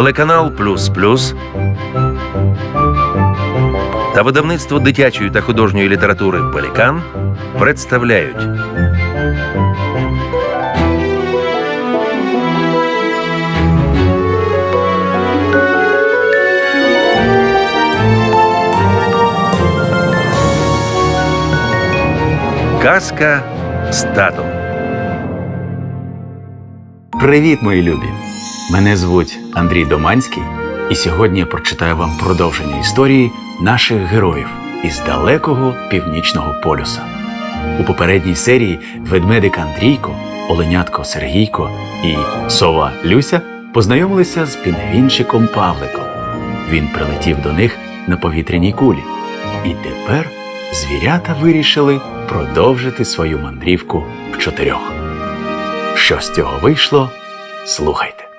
телеканал Плюс Плюс та видавництво дитячої та художньої літератури Пелікан представляють Казка з татом. Привіт, мої любі! Мене звуть Андрій Доманський, і сьогодні я прочитаю вам продовження історії наших героїв із далекого північного полюса. У попередній серії ведмедик Андрійко, оленятко Сергійко і сова Люся познайомилися з пінгвінчиком Павликом. Він прилетів до них на повітряній кулі. І тепер звірята вирішили продовжити свою мандрівку в чотирьох. Що з цього вийшло, слухайте.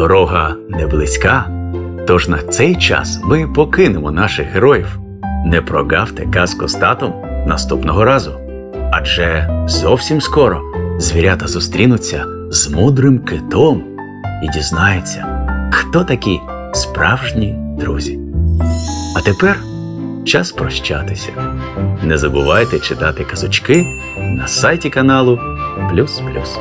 Дорога не близька, тож на цей час ми покинемо наших героїв. Не прогавте казку з татом наступного разу. Адже зовсім скоро звірята зустрінуться з мудрим китом і дізнаються, хто такі справжні друзі. А тепер час прощатися. Не забувайте читати казочки на сайті каналу Плюс Плюс.